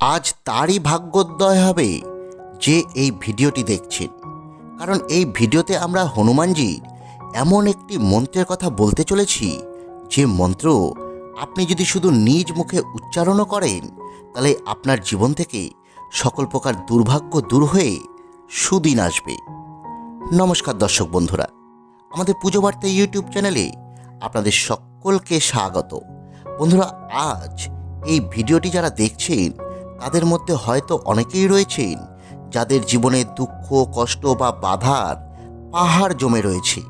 আজ তারই ভাগ্যোদয় হবে যে এই ভিডিওটি দেখছেন। কারণ এই ভিডিওতে আমরা হনুমানজির এমন একটি মন্ত্রের কথা বলতে চলেছি, যে মন্ত্র আপনি যদি শুধু নিজ মুখে উচ্চারণও করেন, তাহলে আপনার জীবন থেকে সকল প্রকার দুর্ভাগ্য দূর হয়ে সুদিন আসবে। নমস্কার দর্শক বন্ধুরা, আমাদের পুজো বার্তা ইউটিউব চ্যানেলে আপনাদের সকলকে স্বাগত। বন্ধুরা, আজ এই ভিডিওটি যারা দেখছেন তাদের মধ্যে হয়তো অনেকেই রয়েছেন যাদের জীবনে দুঃখ, কষ্ট বা বাধার পাহাড় জমে রয়েছে।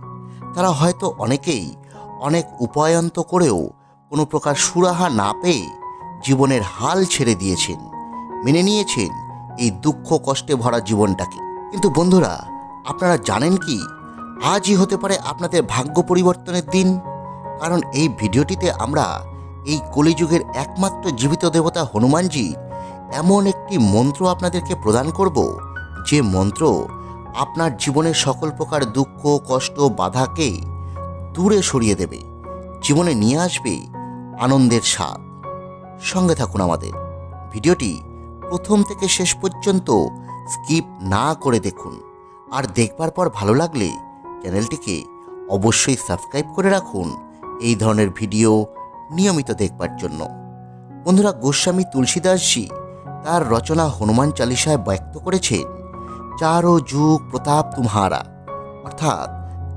তারা হয়তো অনেকেই অনেক উপায়ন্ত করেও কোনো প্রকার সুরাহা না পেয়ে জীবনের হাল ছেড়ে দিয়েছেন, মেনে নিয়েছেন এই দুঃখ, কষ্টে ভরা জীবনটাকে। কিন্তু বন্ধুরা, আপনারা জানেন কি? আজই হতে পারে আপনাদের ভাগ্য পরিবর্তনের দিন। কারণ এই ভিডিওটিতে আমরা এই কলিযুগের একমাত্র জীবিত দেবতা হনুমানজি এমন একটি মন্ত্র আপনাদেরকে প্রদান করব, যে মন্ত্র আপনার জীবনের সকল প্রকার দুঃখ, কষ্ট, বাধাকে দূরে সরিয়ে দেবে, জীবনে নিয়ে আসবে আনন্দের স্বাদ। সঙ্গে থাকুন আমাদের। ভিডিওটি প্রথম থেকে শেষ পর্যন্ত স্কিপ না করে দেখুন। আর দেখবার পর ভালো লাগলে চ্যানেলটিকে অবশ্যই সাবস্ক্রাইব করে রাখুন এই ধরনের ভিডিও নিয়মিত দেখবার জন্য। বন্ধুরা, গোস্বামী তুলসীদাসজি তার রচনা হনুমান চালিসায় ব্যক্ত করেছেন চারো যুগ প্রতাপ তুমহারা। অর্থাৎ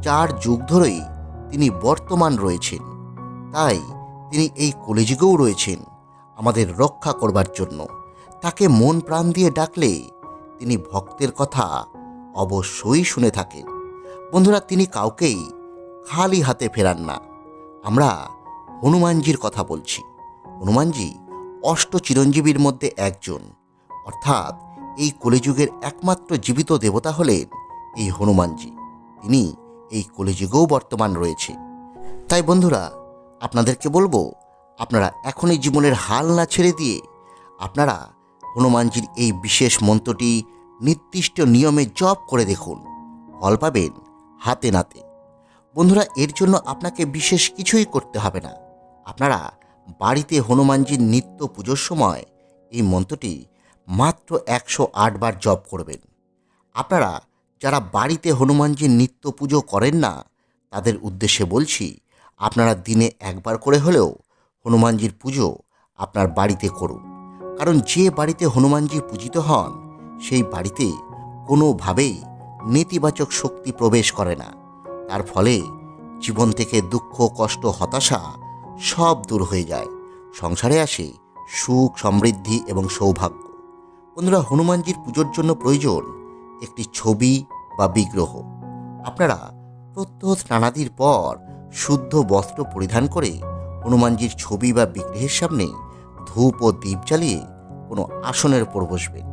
চার যুগ ধরেই তিনি বর্তমান রয়েছেন। তাই তিনি এই কলিযুগেও রয়েছেন আমাদের রক্ষা করবার জন্য। তাকে মন প্রাণ দিয়ে ডাকলে তিনি ভক্তের কথা অবশ্যই শুনে থাকেন। বন্ধুরা, তিনি কাউকেই খালি হাতে ফেরান না। আমরা হনুমানজির কথা বলছি। হনুমানজি অষ্ট চিরঞ্জীবীর মধ্যে একজন। অর্থাৎ এই কলিযুগের একমাত্র জীবিত দেবতা হলেন এই হনুমানজি। তিনি এই কলিযুগেও বর্তমান রয়েছে। তাই বন্ধুরা, আপনাদেরকে বলব, আপনারা এখনই জীবনের হাল না ছেড়ে দিয়ে আপনারা হনুমানজির এই বিশেষ মন্ত্রটি নির্দিষ্ট নিয়মে জপ করে দেখুন। ফল পাবেন হাতে নাতে। বন্ধুরা, এর জন্য আপনাকে বিশেষ কিছুই করতে হবে না। আপনারা বাড়িতে হনুমানজির নিত্য পুজোর সময় এই মন্ত্রটি মাত্র একশো বার জপ করবেন। আপনারা যারা বাড়িতে হনুমানজির নিত্য পুজো করেন না, তাদের উদ্দেশ্যে বলছি, আপনারা দিনে একবার করে হলেও হনুমানজির পুজো আপনার বাড়িতে করুন। কারণ যে বাড়িতে হনুমানজি পূজিত হন, সেই বাড়িতে কোনোভাবেই নেতিবাচক শক্তি প্রবেশ করে না। তার ফলে জীবন থেকে দুঃখ, কষ্ট, হতাশা সব দূর হয়ে যায়। সংসারে আসে সুখ, সমৃদ্ধি এবং সৌভাগ্য। বন্ধুরা, হনুমানজির পুজোর জন্য প্রয়োজন একটি ছবি বা বিগ্রহ। আপনারা প্রত্যহ স্নানাদির পর শুদ্ধ বস্ত্র পরিধান করে হনুমানজির ছবি বা বিগ্রহের সামনে ধূপ ও দীপ জ্বালিয়ে কোনো আসনের উপর বসবেন।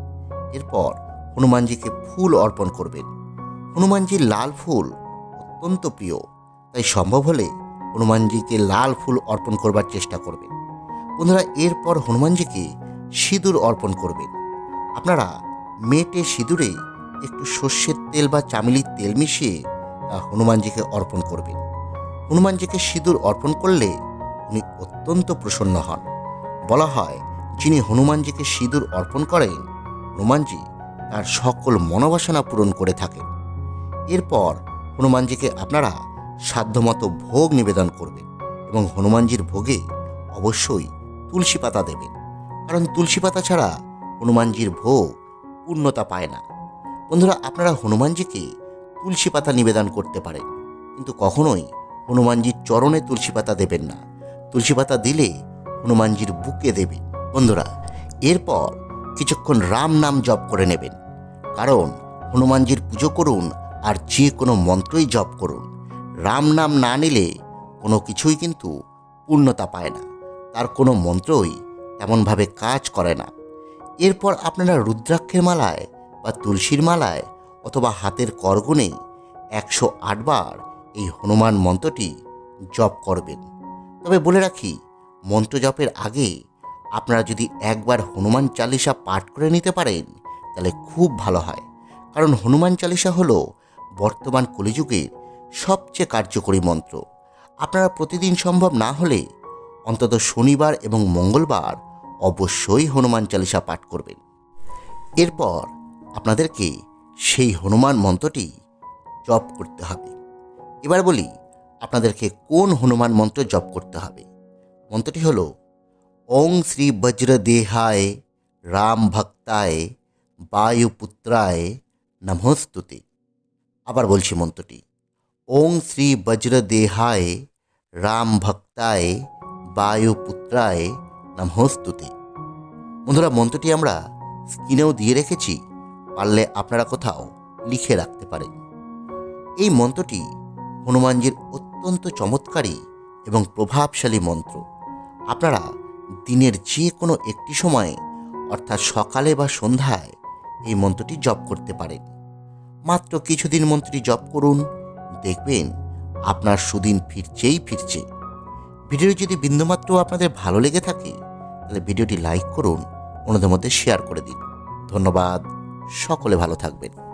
এরপর হনুমানজিকে ফুল অর্পণ করবেন। হনুমানজির লাল ফুল অত্যন্ত প্রিয়, তাই সম্ভব হলে হনুমানজিকে লাল ফুল অর্পণ করবার চেষ্টা করবেন বন্ধুরা, এরপর হনুমানজিকে সিঁদুর অর্পণ করবেন আপনারা মেটে সিঁদুরে একটু সর্ষের তেল বা চামেলির তেল মিশিয়ে তা হনুমানজিকে অর্পণ করবেন। হনুমানজিকে সিঁদুর অর্পণ করলে উনি অত্যন্ত প্রসন্ন হন। বলা হয়, যিনি হনুমানজিকে সিঁদুর অর্পণ করেন, হনুমানজি তার সকল মনোবাসনা পূরণ করে থাকেন। এরপর হনুমানজিকে আপনারা সাধ্যমতো ভোগ নিবেদন করবেন এবং হনুমানজির ভোগে অবশ্যই তুলসী পাতা দেবেন কারণ তুলসী পাতা ছাড়া হনুমানজির ভোগ পূর্ণতা পায় না। বন্ধুরা, আপনারা হনুমানজিকে তুলসী পাতা নিবেদন করতে পারেন, কিন্তু কখনোই হনুমানজির চরণে তুলসী পাতা দেবেন না। তুলসী পাতা দিলে হনুমানজির বুকে দেবেন বন্ধুরা, এরপর কিছুক্ষণ রাম নাম জপ করে নেবেন। কারণ হনুমানজির পুজো করুন আর যে কোনো মন্ত্রই জপ করুন। রাম নাম না নিলে কোনো কিছুই কিন্তু পূর্ণতা পায় না। তার কোনো মন্ত্রই তেমনভাবে কাজ করে না। এরপর আপনারা রুদ্রাক্ষের মালায় বা তুলসীর মালায় অথবা হাতের করগুনে একশো আটবার এই হনুমান মন্ত্রটি জপ করবেন। তবে বলে রাখি, মন্ত্র জপের আগে আপনারা যদি একবার হনুমান চালিসা পাঠ করে নিতে পারেন, তাহলে খুব ভালো হয়। কারণ হনুমান চালিসা হলো বর্তমান কলিযুগের সবচেয়ে কার্যকরী মন্ত্র। আপনারা প্রতিদিন সম্ভব না হলে অন্তত শনিবার এবং মঙ্গলবার অবশ্যই হনুমান চালিসা পাঠ করবেন। এরপর আপনাদেরকে সেই হনুমান মন্ত্রটি জপ করতে হবে। এবার বলি, আপনাদেরকে কোন হনুমান মন্ত্র জপ করতে হবে? মন্ত্রটি হলো, ওং শ্রী বজ্রদেহায় রাম ভক্তায় বায়ুপুত্রায় নমস্তুতে। আবার বলছি মন্ত্রটি ওং শ্রী বজ্রদেহায় রাম ভক্তায় বায়ুপুত্রায় নমস্তুতে। বন্ধুরা, মন্ত্রটি আমরা স্ক্রিনেও দিয়ে রেখেছি, পারলে আপনারা কোথাও লিখে রাখতে পারেন। এই মন্ত্রটি হনুমানজির অত্যন্ত চমৎকারী এবং প্রভাবশালী মন্ত্র। আপনারা দিনের যে কোনো একটি সময়ে, অর্থাৎ সকালে বা সন্ধ্যায়, এই মন্ত্রটি জপ করতে পারেন। মাত্র কিছুদিন মন্ত্রটি জপ করুন দেখবেন আপনার সুদিন ফিরছেই ফিরছে। ভিডিও যদি বিন্দুমাত্র আপনাদের ভালো লেগে থাকে, তাহলে ভিডিওটি লাইক করুন, অন্যদের মধ্যে শেয়ার করে দিন। ধন্যবাদ, সকলে ভালো থাকবেন।